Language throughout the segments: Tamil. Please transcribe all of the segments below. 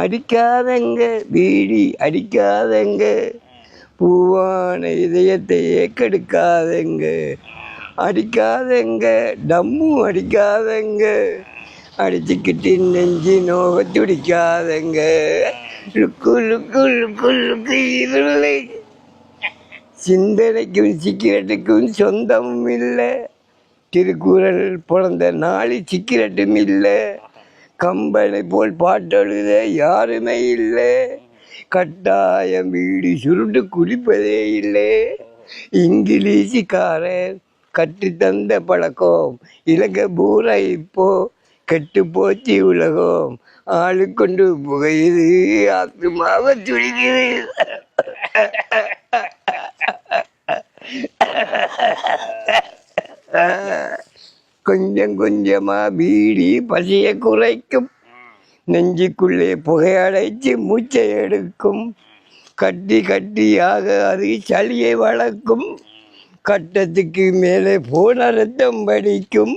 அடிக்காதங்க பீடி அடிக்காதங்க. பூவான இதயத்தையே கெடுக்காதங்க அடிக்காதங்க டம்மும் அடிக்காதங்க. அடிச்சுக்கிட்டு நெஞ்சு நோக துடிக்காதங்க லுக்கு லுக்கு லுக்கு லுக்கு இருளை. சிந்தனைக்கும் சிக்கிரட்டுக்கும் சொந்தமும் இல்லை. திருக்குறள் பிறந்த நாளில் சிக்கிரட்டும் இல்லை. கம்பனை போல் பாட்டெழுத யாருமே இல்லை. கட்டாயம் வீடு சுருண்டு குடிப்பதே இல்லை. இங்கிலீஷுக்காரன் கற்று தந்த பழக்கம். இலங்கை பூரா இப்போ கெட்டு போச்சு உலகம். ஆளு கொண்டு புகையுது ஆத்மாவை துடிக்குது. கொஞ்சம் கொஞ்சமா பீடி பசியை குறைக்கும். நெஞ்சுக்குள்ளே புகையடைச்சு மூச்சை எடுக்கும். கட்டி கட்டியாக அது சளியை வளர்க்கும். கட்டத்துக்கு மேலே போன ரத்தம் படிக்கும்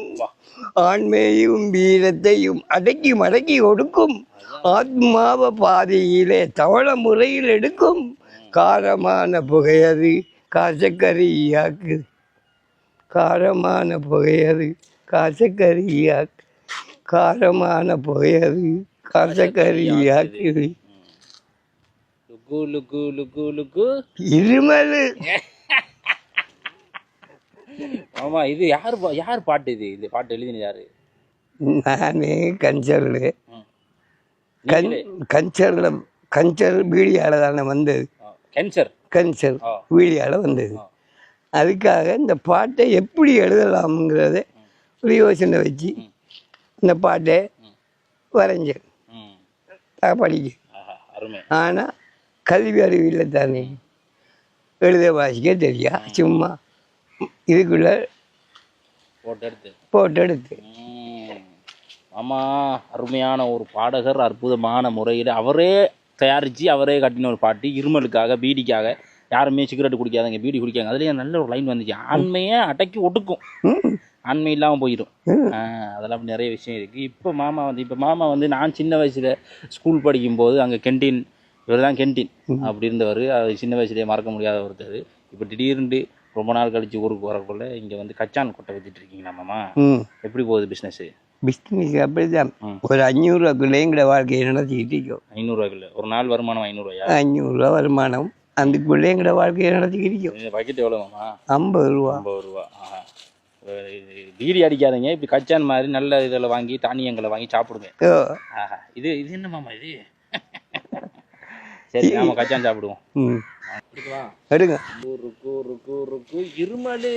ஆண்மையும் வீரத்தையும் அடக்கி மடக்கி ஒடுக்கும். ஆத்மாவ பாதையிலே தவள முறையில் எடுக்கும். காரமான புகையது காசக்கரியாக்கு காரமான புகையது காசக்கரியாக்கு காரமான புகையது காசக்கரியாக்குது லுக்கு லுக்கு லுக்கு லுக்கு இருமலு. ஆமா இது யார் யார் பாட்டு இது? இந்த பாட்டு எழுதினது யாரு? நானே கஞ்சரில்? கஞ்சரில் கஞ்சர் வீடியால் தானே வந்தது. கேன்சர் கஞ்சர். ஆ. வீடியால் வந்தது. அதுக்காக இந்த பாட்டை எப்படி எழுதலாம்ங்கிறத ஒரு யோசனை வச்சு இந்த பாட்டை வரைஞ்சேன். படிக்க ஆனால் கல்வி அறிவு இல்லை தானே. எழுத வாசிக்க தெரியா. சும்மா இதுக்குள்ளே போட்டு எடுத்து. ஆமா அருமையான ஒரு பாடகர் அற்புதமான முறையில் அவரே தயாரித்து அவரே கட்டின ஒரு பாட்டு இருமலுக்காக பீடிக்காக. யாருமே சிகரெட் குடிக்காதங்க பீடி குடிக்காங்க அதுலேயே நல்ல ஒரு லைன் வந்துச்சு. ஆண்மையை அடக்கி ஒடுக்கும். ம். ஆண்மை இல்லாமல் போயிடும். அதெல்லாம் நிறைய விஷயம் இருக்குது இப்போ மாமா வந்து இப்போ மாமா வந்து நான் சின்ன வயசில் ஸ்கூல் படிக்கும்போது அங்கே கென்டீன் இவர் தான் கென்டீன் அப்படி இருந்தவர். அது சின்ன வயசுலேயே மறக்க முடியாத ஒருத்தர் இப்போ திடீர்னு ரொம்ப நாள் கழிச்சு ஊருக்கு வரக்குள்ள இங்கே வந்து கச்சான் கொட்டை வித்துட்டு இருக்கீங்களா மாமா? எப்படி போகுது பிஸ்னஸ் பிஸ்னஸ் அப்படிதான். ஒரு அஞ்சூறுவாக்குள்ளே எங்களோட வாழ்க்கையை நடத்திக்கிட்டு இருக்கோம். ஐநூறுரூவாய்க்குள்ள ஒரு நாள் வருமானம் ஐநூறுரூவாயா அஞ்சூறுரூவா வருமானம். அதுக்குள்ளே எங்களோட வாழ்க்கையை நடத்திக்கிட்டு இருக்கோம். பக்கெட் எவ்வளோ மாமா? ஐம்பது ரூபா. ஐம்பது ரூபா. பீடி அடிக்காதீங்க. இப்படி கச்சான் மாதிரி நல்ல இதில் வாங்கி தானியங்களை வாங்கி சாப்பிடுங்க. ஆஹா. இது இது என்ன மாமா இது? சரி நாம கச்சான் சாப்பிடுவோம். எடுங்க. ருக்கு ருக்கு ருக்கு இருமலு.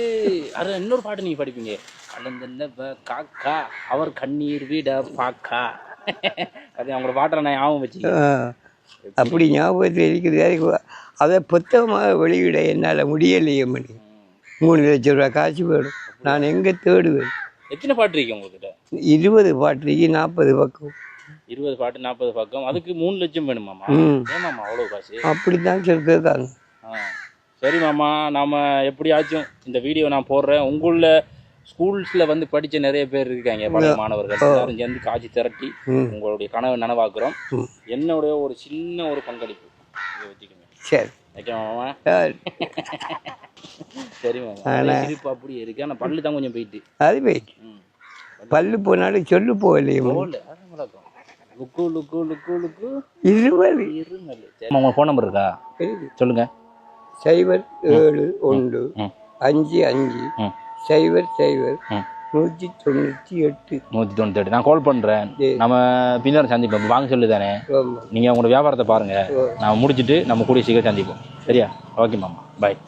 அது இன்னொரு பாட்டு நீங்க படிப்பீங்க. கலந்தல்ல காக்கா அவர் கண்ணீர் விட பாக்கா. அது அவங்களோட பாட்டை நான் ஞாபகம் வச்சு அப்படி ஞாபகத்தில் இருக்குது. அதுக்கு அதை புத்தகமாக வெளியிட என்னால் முடியலையே மணி மூணு லட்சம் ரூபா காசு வேணும். நான் எங்கே தேடுவேன்? எத்தனை பாட்டு இருக்கு உங்ககிட்ட? இருபது பாட்டுக்கு நாற்பது பக்கம். இருபது பாட்டு நாற்பது பக்கம். அதுக்கு மூணு லட்சம் வேணுமாமா ஏமாமா அவ்வளோ காசு? அப்படி தான் சொல்லி கேட்காங்க ஆ. சரி மாமா நாம எப்படியாச்சும் இந்த வீடியோ நான் போடுறேன். உங்கள ஸ்கூல்ஸ்ல வந்து படிச்ச நிறைய பேர் இருக்காங்க பழைய மாணவர்கள். எல்லாரும் சேர்ந்து காட்சி திரட்டி உங்களுடைய கனவை நனவாக்குறோம். என்னுடைய ஒரு சின்ன ஒரு பங்களிப்பு. இதை வச்சுக்கோங்க. சரி. அதே ஆனால் பல்லு தான் கொஞ்சம் போயிட்டு. அது போயிட்டு. ம். பல்லு போனாலும் சொல்லு போகலையே மணி. போகல. அதான் வழக்கம் லுக்கு லுக்கு லுக்கு லுக்கு. இருமல். உங்க ஃபோன் நம்பர் இருக்கா. சொல்லுங்க. சைபர் ஏழு ஒன்று அஞ்சு அஞ்சு ம். சைபர் நூற்றி தொண்ணூற்றி எட்டு. நூற்றி தொண்ணூற்றி எட்டு. நான் கால் பண்ணுறேன். நம்ம பின்னர் சந்திப்போம். வாங்க சொல்லு தானே நீங்கள் உங்களோட வியாபாரத்தை பாருங்கள் நான் முடிச்சுட்டு நம்ம கூடிய சீக்கிரம் சந்திப்போம். சரியா? ஓகே மாமா. பாய்